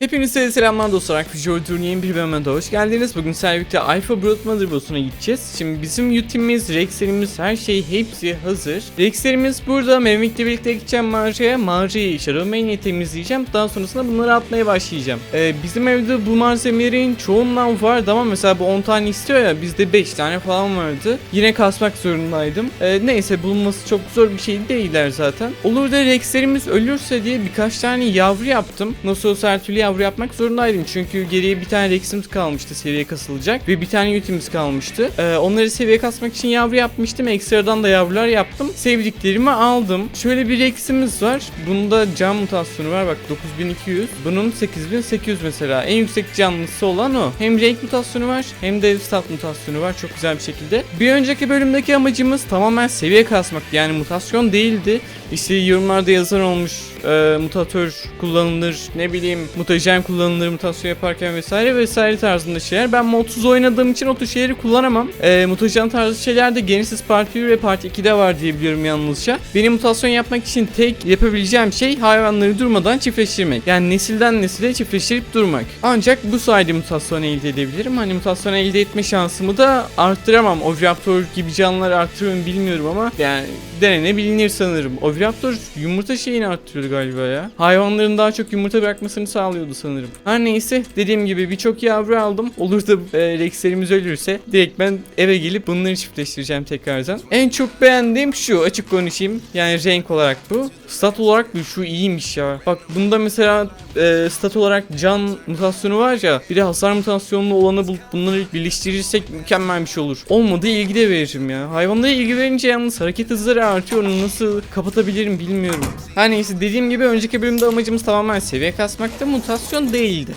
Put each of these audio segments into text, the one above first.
Hepinize selamlar dostlar. Peugeot'un yeni bir bölümüne hoş geldiniz. Bugün servikte Alpha Broad Mother Boss'una gideceğiz. Şimdi bizim yutimimiz, Rex'lerimiz, her şey hepsi hazır. Rex'lerimiz burada. Mevmik'le birlikte gideceğim mağaraya. Mağarayı Shadowmane'le temizleyeceğim. Daha sonrasında bunları atmaya başlayacağım. Ee, bizim evde bu malzemelerin çoğundan vardı ama mesela bu 10 tane istiyor ya bizde 5 tane falan vardı. Yine kasmak zorundaydım. Ee, neyse bulunması çok zor bir şey değiller zaten. Olur da Rex'lerimiz ölürse diye birkaç tane yavru yaptım. Nasıl olsa her türlü yavru yapmak zorundaydım. Çünkü geriye bir tane Rex'imiz kalmıştı seviye kasılacak. Ve bir tane Yutimiz kalmıştı. Ee, onları seviye kasmak için yavru yapmıştım. Ekstradan da yavrular yaptım. Sevdiklerimi aldım. Şöyle bir Rex'imiz var. Bunda can mutasyonu var. Bak 9200. Bunun 8800 mesela. En yüksek canlısı olan o. Hem renk mutasyonu var hem de stat mutasyonu var. Çok güzel bir şekilde. Bir önceki bölümdeki amacımız tamamen seviye kasmak. Yani mutasyon değildi. İşte yorumlarda yazan olmuş e, mutatör kullanılır ne bileyim mutajen kullanılır mutasyon yaparken vesaire vesaire tarzında şeyler. Ben modsuz oynadığım için o tür şeyleri kullanamam. E, mutajen tarzı şeyler de Genesis Part 1 ve Part 2'de var diye biliyorum yalnızca. Benim mutasyon yapmak için tek yapabileceğim şey hayvanları durmadan çiftleştirmek. Yani nesilden nesile çiftleştirip durmak. Ancak bu sayede mutasyon elde edebilirim. Hani mutasyon elde etme şansımı da arttıramam. Oviraptor gibi canlılar arttırıyor mu bilmiyorum ama yani denenebilir sanırım. Oviraptor yumurta şeyini arttırıyordu galiba ya. Hayvanların daha çok yumurta bırakmasını sağlıyordu sanırım. Her neyse dediğim gibi birçok yavru aldım. Olur da e, Rex'lerimiz ölürse direkt ben eve gelip bunları çiftleştireceğim tekrardan. En çok beğendiğim şu açık konuşayım. Yani renk olarak bu. Stat olarak bu şu iyiymiş ya. Bak bunda mesela e, stat olarak can mutasyonu var ya. Bir de hasar mutasyonlu olanı bulup bunları birleştirirsek mükemmel bir şey olur. Olmadı ilgi de veririm ya. Hayvanlara ilgi verince yalnız hareket hızları artıyor. Onu nasıl kapatabilirim bilmiyorum. Her neyse dediğim gibi önceki bölümde amacımız tamamen seviye kasmakta mutasyon değildi.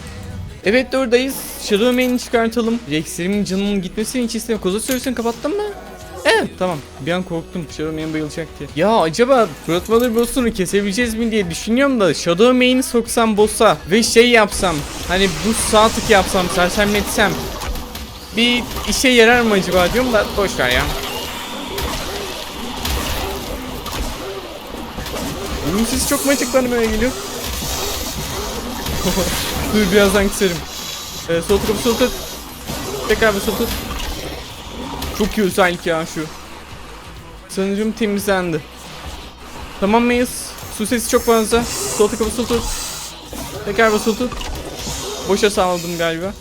Evet oradayız. Shadowmane'i çıkartalım. Rex'lerimin canının gitmesini hiç istemiyorum. Koza sürüsünü kapattın mı? Evet tamam. Bir an korktum Shadowmane bayılacak diye. Ya acaba Blood Mother boss'unu kesebileceğiz mi diye düşünüyorum da Shadowmane'i soksam boss'a ve şey yapsam hani bu sağ tık yapsam sersemletsem bir işe yarar mı acaba diyorum da boş ver ya. Bunun sesi çok mu açıklanmaya geliyor? Dur birazdan keserim. Ee, sol tıkı sol tık. Tekrar bir sol tık. Çok iyi özellik ya şu. Sanırım temizlendi. Tamam mıyız? Su sesi çok fazla. Sol tıkı sol tık. Tekrar basılı tut. Boşa sağladım galiba.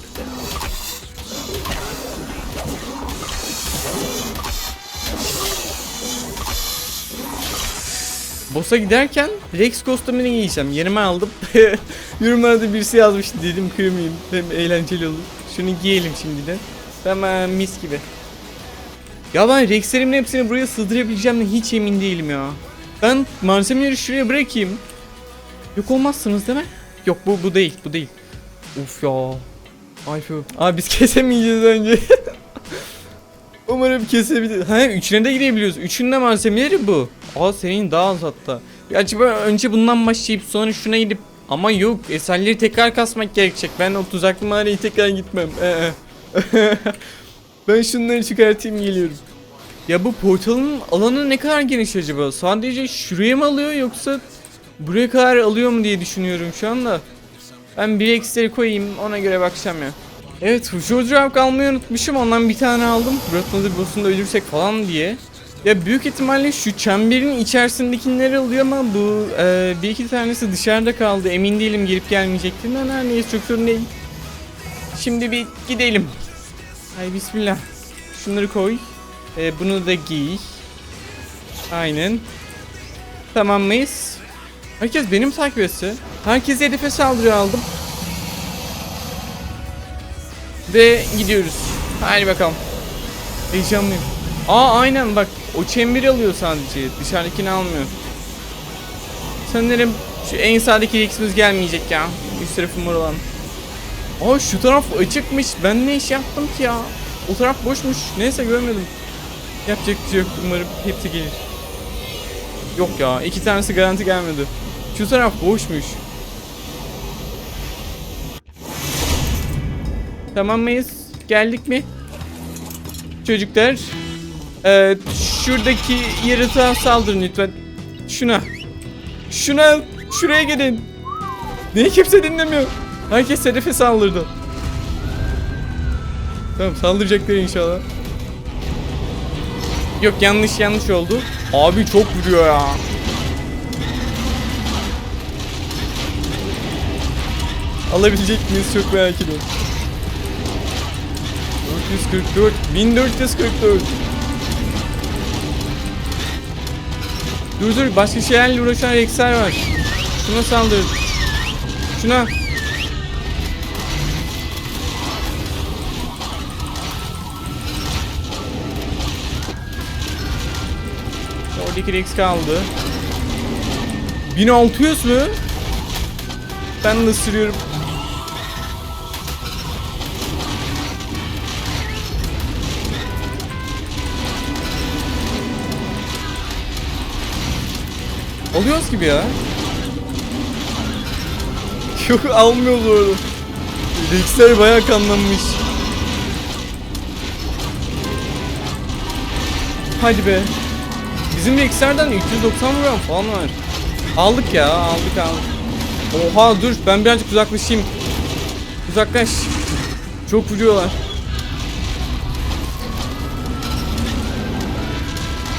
Boss'a giderken Rex kostümünü giyeceğim. Yerime aldım. Yorumlarda birisi yazmıştı dedim kırmayayım. Hem eğlenceli olur. Şunu giyelim şimdiden. Tamam mis gibi. Ya ben Rex'lerimin hepsini buraya sığdırabileceğimden hiç emin değilim ya. Ben malzemeleri şuraya bırakayım. Yok olmazsınız değil mi? Yok bu bu değil bu değil. Uf ya. Ay şu. Abi biz kesemeyeceğiz önce. Umarım kesebilir. Ha üçüne de girebiliyoruz. Üçünün de malzemeleri bu. Aa senin daha az hatta. Ya acaba önce bundan başlayıp sonra şuna gidip ama yok eserleri tekrar kasmak gerekecek. Ben o tuzaklı mağaraya tekrar gitmem. Ee. ben şunları çıkartayım geliyorum. Ya bu portalın alanı ne kadar geniş acaba? Sadece şuraya mı alıyor yoksa buraya kadar alıyor mu diye düşünüyorum şu anda. Ben bir eksileri koyayım ona göre bakacağım ya. Evet Hujur almayı unutmuşum ondan bir tane aldım. Bratmadır boss'unda ölürsek falan diye. Ya büyük ihtimalle şu çemberin içerisindekileri alıyor ama bu e, bir iki tanesi dışarıda kaldı. Emin değilim gelip gelmeyecektiğinden her neyse çok sorun değil. Şimdi bir gidelim. Hay bismillah. Şunları koy. E, bunu da giy. Aynen. Tamam mıyız? Herkes benim takip etse. Herkes hedefe saldırıyor aldım. Ve gidiyoruz. Hadi bakalım. Heyecanlıyım. Aa aynen bak o çemberi alıyor sadece. Dışarıdakini almıyor. Sanırım şu en sağdaki Rex'imiz gelmeyecek ya. Üst tarafım var olan. Aa şu taraf açıkmış. Ben ne iş yaptım ki ya? O taraf boşmuş. Neyse görmedim. Yapacak bir şey yok. Umarım hepsi gelir. Yok ya. iki tanesi garanti gelmedi. Şu taraf boşmuş. Tamam mıyız? Geldik mi? Çocuklar. Ee, şuradaki yaratığa saldırın lütfen. Şuna. Şuna. Şuraya gelin. Niye kimse dinlemiyor? Herkes hedefe saldırdı. Tamam saldıracaklar inşallah. Yok yanlış yanlış oldu. Abi çok vuruyor ya. Alabilecek miyiz çok merak ediyorum. 444 1444 Dur dur başka şeylerle uğraşan Rex'ler var. Şuna saldır. Şuna. Oradaki Rex kaldı. 1600 mü? Ben de ısırıyorum. Alıyoruz gibi ya. Yok almıyoruz orada. Rex'ler bayağı kanlanmış. Hadi be. Bizim Rex'lerden 390 vuran falan var. Aldık ya aldık aldık. Oha dur ben birazcık uzaklaşayım. Uzaklaş. Çok vuruyorlar.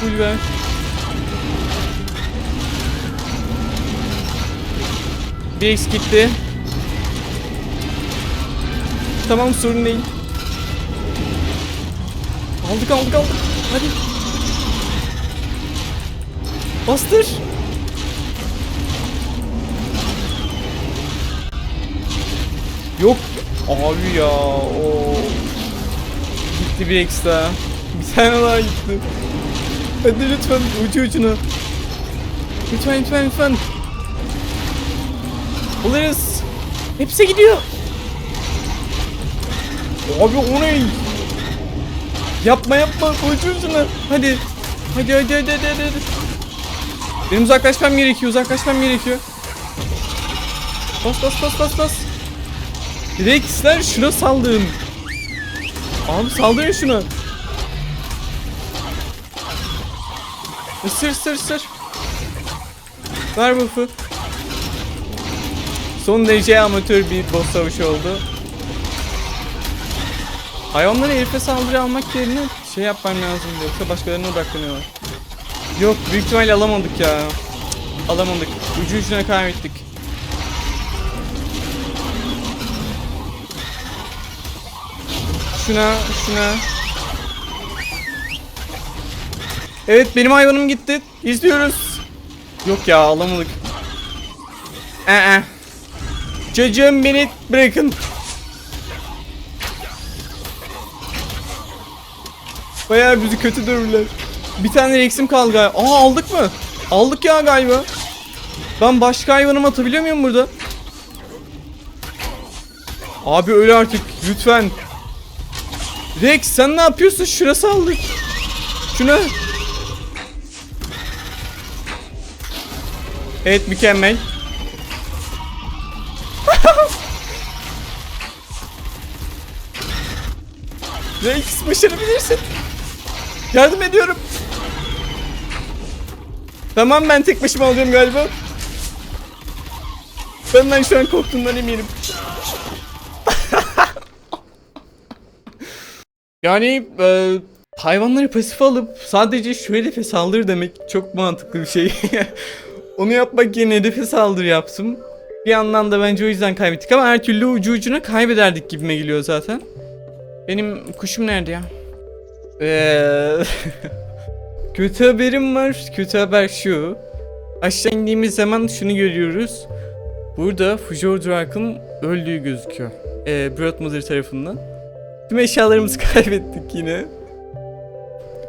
Full ver. Bir X gitti. Tamam sorun değil. Aldık aldık aldık. Hadi. Bastır. Yok. Abi ya. O. Gitti bir X daha. Bir tane daha gitti. Hadi lütfen ucu ucuna. Lütfen lütfen lütfen. Buluruz. Hepsi gidiyor. Abi o ne? Yapma yapma ucu ucuna. Hadi. Hadi hadi hadi hadi hadi. Benim uzaklaşmam gerekiyor uzaklaşmam gerekiyor. Bas bas bas bas bas. Rex'ler şuna saldırın. Abi saldırın şuna. Isır ısır ısır. Ver buff'u. Son derece amatör bir boss savaşı oldu. Hayvanları herife saldırı almak yerine şey yapmam lazım yoksa başkalarına odaklanıyorlar. Yok büyük ihtimalle alamadık ya. Alamadık. Ucu ucuna kaybettik. Şuna, şuna. Evet benim hayvanım gitti. İzliyoruz. Yok ya alamadık. Ee. Çocuğum beni bırakın. Bayağı bizi kötü dövürler. Bir tane Rex'im kaldı galiba. Aa aldık mı? Aldık ya galiba. Ben başka hayvanımı atabiliyor muyum burada? Abi öyle artık lütfen. Rex sen ne yapıyorsun? Şurası aldık. Şuna. Evet mükemmel. Rex başarabilirsin. Yardım ediyorum. Tamam ben tek başıma alacağım galiba. Benden şu an korktuğundan eminim. yani e, hayvanları pasif alıp sadece şu hedefe saldır demek çok mantıklı bir şey. Onu yapmak yerine hedefe saldır yaptım. Bir yandan da bence o yüzden kaybettik ama her türlü ucu ucuna kaybederdik gibime geliyor zaten. Benim kuşum nerede ya? Eee... Kötü haberim var. Kötü haber şu. Aşağı indiğimiz zaman şunu görüyoruz. Burada Fujor Drak'ın öldüğü gözüküyor. Ee, Broad Mother tarafından. Tüm eşyalarımızı kaybettik yine.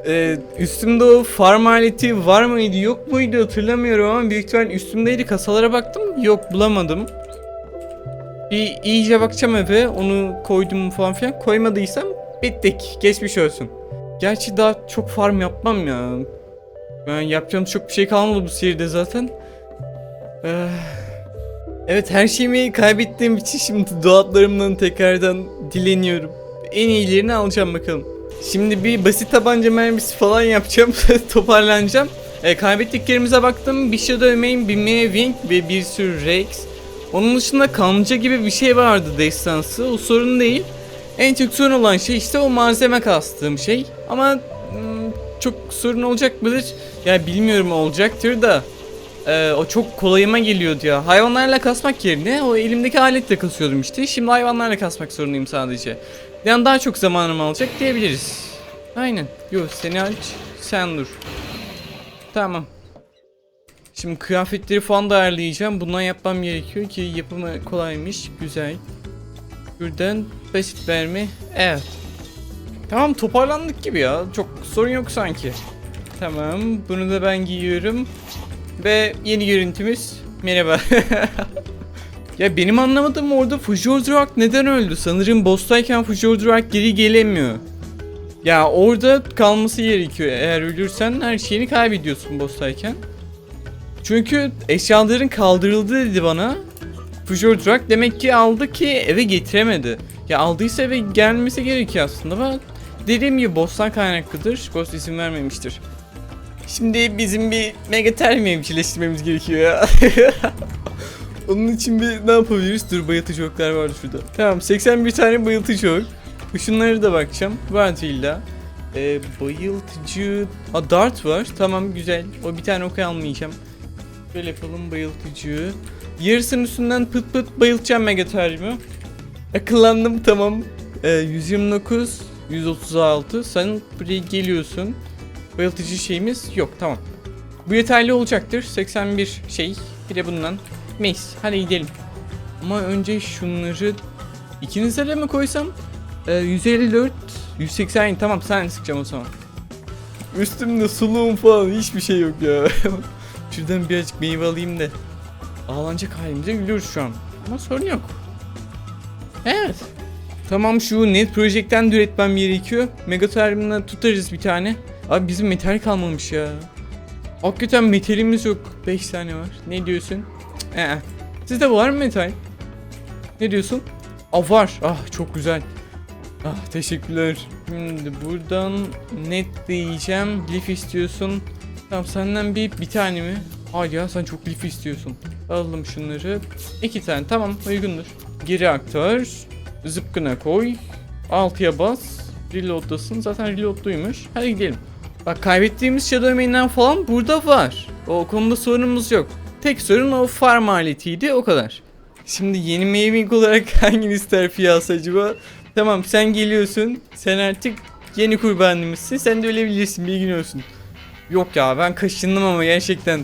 Ee, üstümde o farm aleti var mıydı yok muydu hatırlamıyorum ama büyük ihtimal üstümdeydi kasalara baktım yok bulamadım. Bir iyice bakacağım eve onu koydum falan filan koymadıysam bittik geçmiş olsun. Gerçi daha çok farm yapmam ya. Ben yapacağım çok bir şey kalmadı bu seride zaten. Eh, Evet her şeyimi kaybettiğim için şimdi doğatlarımdan tekrardan dileniyorum. En iyilerini alacağım bakalım. Şimdi bir basit tabanca mermisi falan yapacağım. toparlanacağım. E, kaybettiklerimize baktım. Bir Shadow Main, bir Mea Wing ve bir sürü Rex. Onun dışında kanca gibi bir şey vardı destansı. O sorun değil. En çok sorun olan şey işte o malzeme kastığım şey. Ama çok sorun olacak mıdır? Ya bilmiyorum olacaktır da. Ee, o çok kolayıma geliyordu ya. Hayvanlarla kasmak yerine o elimdeki aletle kasıyordum işte. Şimdi hayvanlarla kasmak zorundayım sadece. Yani daha çok zamanımı alacak diyebiliriz. Aynen. Yo seni aç. Sen dur. Tamam. Şimdi kıyafetleri falan da ayarlayacağım. Bundan yapmam gerekiyor ki yapımı kolaymış. Güzel. Buradan basit verme. Evet. Tamam toparlandık gibi ya. Çok sorun yok sanki. Tamam. Bunu da ben giyiyorum. Ve yeni görüntümüz. Merhaba. ya benim anlamadığım orada Fujor Drak neden öldü? Sanırım boss'tayken Fujor Drak geri gelemiyor. Ya orada kalması gerekiyor. Eğer ölürsen her şeyini kaybediyorsun boss'tayken. Çünkü eşyaların kaldırıldı dedi bana. Fujor Drak demek ki aldı ki eve getiremedi. Ya aldıysa eve gelmesi gerekiyor aslında ama dediğim gibi boss'tan kaynaklıdır. Ghost izin vermemiştir. Şimdi bizim bir Megatermi evcilleştirmemiz gerekiyor ya. Onun için bir ne yapabiliriz? Dur bayıltıcı oklar vardı şurada. Tamam 81 tane bayıltıcı ok. Şunları da bakacağım. Var illa. Ee, bayıltıcı... Aa dart var. Tamam güzel. O bir tane ok almayacağım. Böyle yapalım bayıltıcı. Yarısının üstünden pıt pıt bayıltacağım Megatermi. Akıllandım tamam. Ee, 129, 136. Sen buraya geliyorsun. Bayıltıcı şeyimiz yok tamam. Bu yeterli olacaktır. 81 şey. Bir de bundan. Mace. Hadi gidelim. Ama önce şunları ikinize de mi koysam? Ee, 154, 180 tamam sen sıkacağım o zaman. Üstümde suluğum falan hiçbir şey yok ya. Şuradan birazcık meyve alayım da. Ağlanacak halimize gülüyoruz şu an. Ama sorun yok. Evet. Tamam şu net projekten de üretmem gerekiyor. Megatermin'le tutarız bir tane. Abi bizim metal kalmamış ya. Hakikaten metalimiz yok. 5 tane var. Ne diyorsun? Ee. Sizde var mı metal? Ne diyorsun? Aa var. Ah çok güzel. Ah teşekkürler. Şimdi buradan net diyeceğim. Lif istiyorsun. Tamam senden bir bir tane mi? Hayır ya sen çok lif istiyorsun. Alalım şunları. İki tane tamam uygundur. Geri aktar. Zıpkına koy. Altıya bas. Reload'dasın. Zaten reload'luymuş. Hadi gidelim. Bak kaybettiğimiz Shadow Main'den falan burada var. O konuda sorunumuz yok. Tek sorun o farm aletiydi o kadar. Şimdi yeni Maving olarak hangini ister piyasa acaba? Tamam sen geliyorsun. Sen artık yeni kurbanımızsın. Sen de ölebilirsin bilgin olsun. Yok ya ben kaşındım ama gerçekten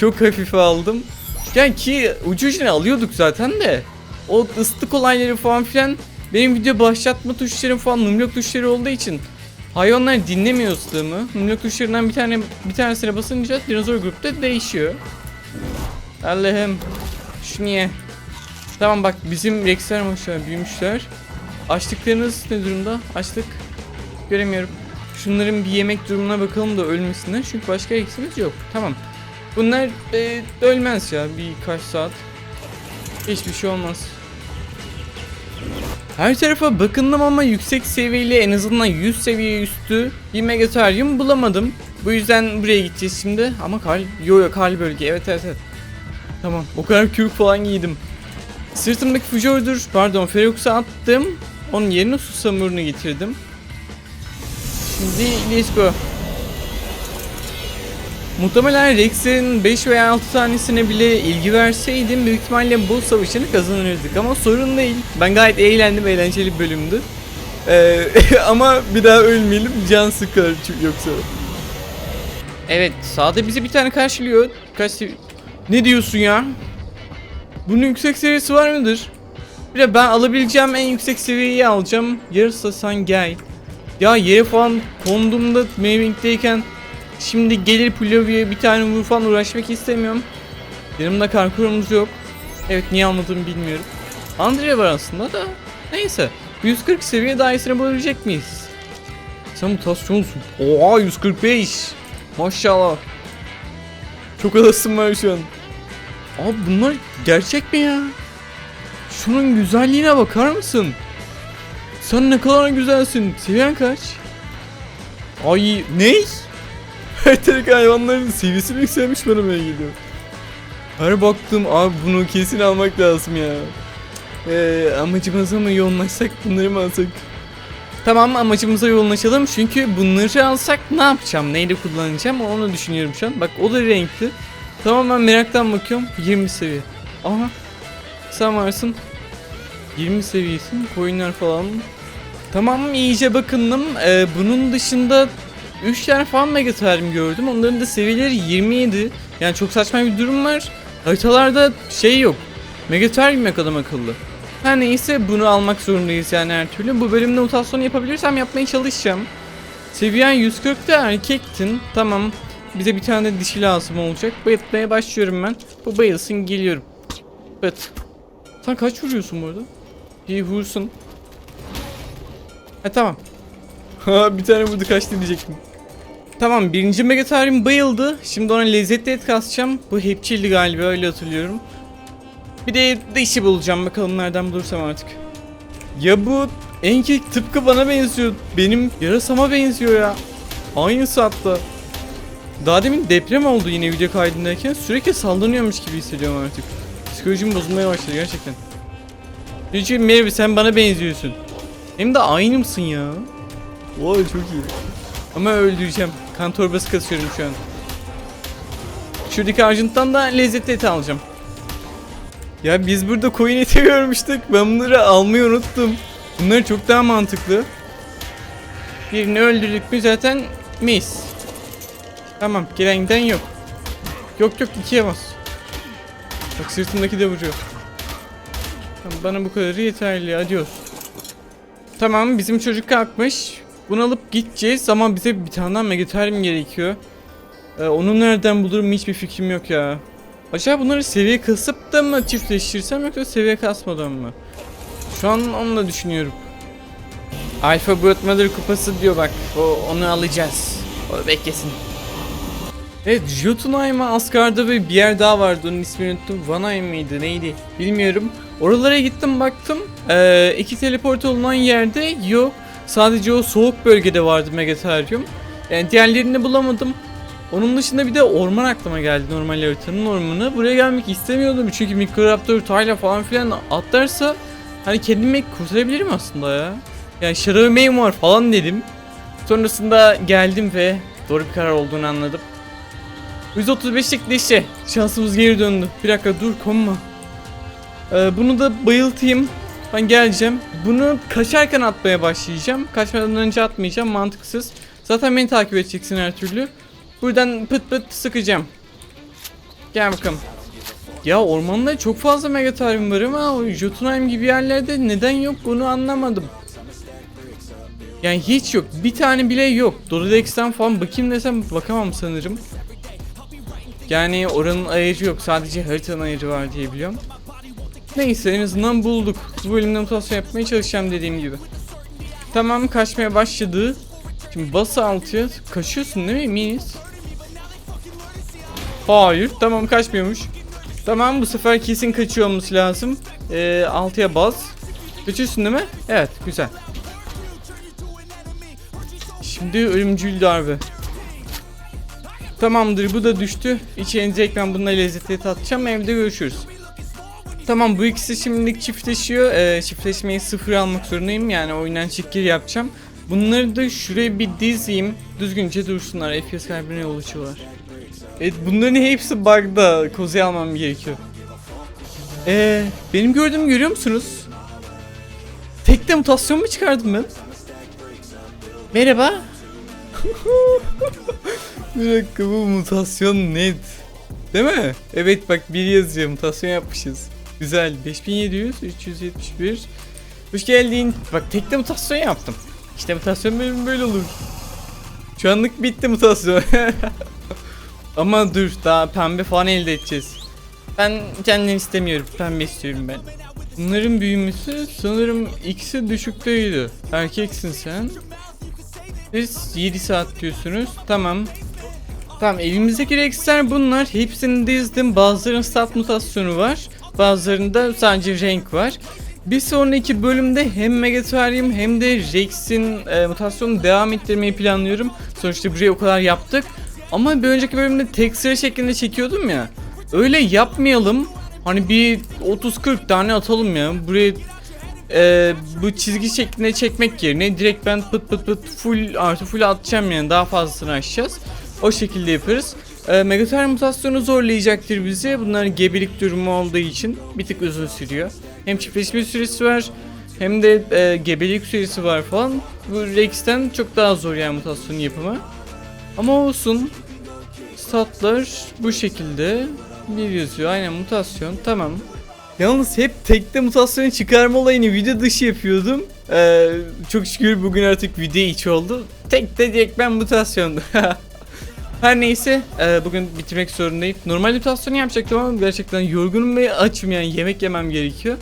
çok hafife aldım. Yani ki ucu ucuna alıyorduk zaten de. O ıslık olayları falan filan benim video başlatma tuşlarım falan numlok tuşları olduğu için hayvanlar dinlemiyor ıslığımı. Numlok tuşlarından bir tane bir tanesine basınca dinozor grupta değişiyor. Allah'ım. Şu niye? Tamam bak bizim Rex'ler maşallah büyümüşler. Açlıklarınız ne durumda? Açlık. Göremiyorum. Şunların bir yemek durumuna bakalım da ölmesinler. Çünkü başka Rex'imiz yok. Tamam. Bunlar e, ölmez ya birkaç saat. Hiçbir şey olmaz. Her tarafa bakındım ama yüksek seviyeli en azından 100 seviye üstü bir Megatherium bulamadım. Bu yüzden buraya gideceğiz şimdi. Ama kal, yo yo kal bölge evet evet evet. Tamam o kadar kürk falan giydim. Sırtımdaki Fujor'dur pardon Ferox'u attım. Onun yerine Susamur'unu getirdim. Şimdi let's go. Muhtemelen Rex'in 5 veya 6 tanesine bile ilgi verseydim büyük ihtimalle bu savaşını kazanırdık ama sorun değil. Ben gayet eğlendim, eğlenceli bir bölümdü. Ee, ama bir daha ölmeyelim, can sıkar çünkü yoksa. Evet, sağda bizi bir tane karşılıyor. Kaç Ne diyorsun ya? Bunun yüksek seviyesi var mıdır? Bir de ben alabileceğim en yüksek seviyeyi alacağım. Yarısı sen gel. Ya yere falan kondumda Maving'deyken Şimdi gelir Pulavi'ye bir tane vur falan uğraşmak istemiyorum. Yanımda karkurumuz yok. Evet niye almadığımı bilmiyorum. Andre var aslında da. Neyse. 140 seviye daha iyisini bulabilecek miyiz? Sen mutasyonsun. Oha 145. Maşallah. Çok alasım var şu an. Abi bunlar gerçek mi ya? Şunun güzelliğine bakar mısın? Sen ne kadar güzelsin. Seviyen kaç? Ay ne? Tek hayvanların seviyesi mi yükselmiş bana böyle geliyor. Her baktım abi bunu kesin almak lazım ya. Ee, amacımıza mı yoğunlaşsak bunları mı alsak? Tamam amacımıza yoğunlaşalım çünkü bunları alsak ne yapacağım neyle kullanacağım onu düşünüyorum şu an. Bak o da renkli. Tamam ben meraktan bakıyorum 20 seviye. Aha sen varsın 20 seviyesin coinler falan. Tamam iyice bakındım. Ee, bunun dışında 3 tane falan megaterm gördüm. Onların da seviyeleri 27. Yani çok saçma bir durum var. Haritalarda şey yok. Megaterm yok adam akıllı. Her neyse bunu almak zorundayız yani her türlü. Bu bölümde mutasyon yapabilirsem yapmaya çalışacağım. Seviyen 140'ta erkektin. Tamam. Bize bir tane de dişi lazım olacak. Bayıltmaya başlıyorum ben. Bu bayılsın geliyorum. Evet. Sen kaç vuruyorsun bu arada? Bir vursun. Ha tamam. Ha bir tane vurdu kaçtı diyecektim. Tamam birinci Megatherium bayıldı. Şimdi ona lezzetli et kasacağım. Bu hepçildi galiba öyle hatırlıyorum. Bir de dişi bulacağım bakalım nereden bulursam artık. Ya bu Enkek tıpkı bana benziyor. Benim yarasama benziyor ya. Aynısı hatta. Daha demin deprem oldu yine video kaydındayken sürekli sallanıyormuş gibi hissediyorum artık. Psikolojim bozulmaya başladı gerçekten. Çünkü Merve sen bana benziyorsun. Hem de aynı mısın ya? Vay çok iyi. Ama öldüreceğim. Kan torbası kasıyorum şu an. Şuradaki arjuntan da lezzetli eti alacağım. Ya biz burada koyun eti görmüştük. Ben bunları almayı unuttum. Bunlar çok daha mantıklı. Birini öldürdük mü zaten mis. Tamam gelen giden yok. Yok yok ikiye bas. Bak sırtımdaki de vuruyor. Tamam, bana bu kadarı yeterli. Adios. Tamam bizim çocuk kalkmış. Bunu alıp gideceğiz ama bize bir tane daha megaterm gerekiyor. Ee, onu nereden bulurum hiçbir fikrim yok ya. Acaba bunları seviye kasıp da mı çiftleştirsem yoksa seviye kasmadan mı? Şu an onu da düşünüyorum. Alpha Blood Mother kupası diyor bak. O, onu alacağız. O beklesin. Evet Jotunheim'a Asgard'da ve bir yer daha vardı onun ismini unuttum. Vanheim miydi neydi bilmiyorum. Oralara gittim baktım. Ee, iki teleport olunan yerde yok. Sadece o soğuk bölgede vardı Megatherium. Yani diğerlerini bulamadım. Onun dışında bir de orman aklıma geldi normal haritanın ormanı. Buraya gelmek istemiyordum çünkü Mikroraptor, Tayla falan filan atlarsa hani kendimi kurtarabilirim aslında ya. Yani şarabı var falan dedim. Sonrasında geldim ve doğru bir karar olduğunu anladım. 135'lik dişi. Şansımız geri döndü. Bir dakika dur konma. Ee, bunu da bayıltayım. Ben geleceğim. Bunu kaçarken atmaya başlayacağım. Kaçmadan önce atmayacağım. Mantıksız. Zaten beni takip edeceksin her türlü. Buradan pıt pıt sıkacağım. Gel bakalım. Ya ormanda çok fazla megaterium var ama Jotunheim gibi yerlerde neden yok bunu anlamadım. Yani hiç yok. Bir tane bile yok. Dorodex'ten falan bakayım desem bakamam sanırım. Yani oranın ayarı yok. Sadece haritanın ayarı var diye biliyorum. Neyse en azından bulduk. Bu bölümde mutasyon yapmaya çalışacağım dediğim gibi. Tamam kaçmaya başladı. Şimdi bas altıya kaçıyorsun değil mi minis? Hayır tamam kaçmıyormuş. Tamam bu sefer kesin kaçıyor olması lazım. Ee, altıya bas. Kaçıyorsun değil mi? Evet güzel. Şimdi ölümcül darbe. Tamamdır bu da düştü. İçerinize ben bununla lezzetli tatacağım. Evde görüşürüz. Tamam bu ikisi şimdilik çiftleşiyor. Ee, çiftleşmeyi sıfır almak zorundayım. Yani oyundan çekir yapacağım. Bunları da şuraya bir dizeyim. Düzgünce dursunlar. FPS kaybına yol açıyorlar. Evet bunların hepsi bug'da. Kozuyu almam gerekiyor. Ee, benim gördüğümü görüyor musunuz? Tekte mutasyon mu çıkardım ben? Merhaba. bir dakika bu mutasyon net. Değil mi? Evet bak bir yazıyor mutasyon yapmışız. Güzel 5700 371 Hoş geldin. Bak tekte mutasyon yaptım. İşte mutasyon bölümü böyle olur. Şu anlık bitti mutasyon. Ama dur daha pembe falan elde edeceğiz. Ben kendim istemiyorum. Pembe istiyorum ben. Bunların büyümesi sanırım ikisi düşükteydi. Erkeksin sen. Siz 7 saat diyorsunuz. Tamam. Tamam elimizdeki Rex'ler bunlar. Hepsini dizdim. Bazılarının stat mutasyonu var. Bazılarında sadece renk var. Bir sonraki bölümde hem Megatherium hem de Rex'in e, mutasyonunu devam ettirmeyi planlıyorum. Sonuçta burayı o kadar yaptık. Ama bir önceki bölümde tek sıra şeklinde çekiyordum ya. öyle yapmayalım. Hani bir 30-40 tane atalım ya. Buraya e, bu çizgi şeklinde çekmek yerine direkt ben pıt pıt pıt full artı full atacağım yani daha fazlasını açacağız. O şekilde yaparız. E, Megatar mutasyonu zorlayacaktır bizi. Bunların gebelik durumu olduğu için bir tık uzun sürüyor. Hem çiftleşme süresi var hem de e, gebelik süresi var falan. Bu Rex'ten çok daha zor yani mutasyon yapımı. Ama olsun. Statlar bu şekilde. Bir yazıyor aynen mutasyon tamam. Yalnız hep tekte mutasyon çıkarma olayını video dışı yapıyordum. Ee, çok şükür bugün artık video içi oldu. Tekte direkt ben mutasyondu. Her neyse e, bugün bitirmek zorundayım. Normal mutasyonu yapacaktım ama gerçekten yorgunum ve açım yani yemek yemem gerekiyor.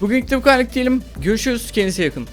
Bugünlük de bu kadar diyelim. Görüşürüz kendinize yakın.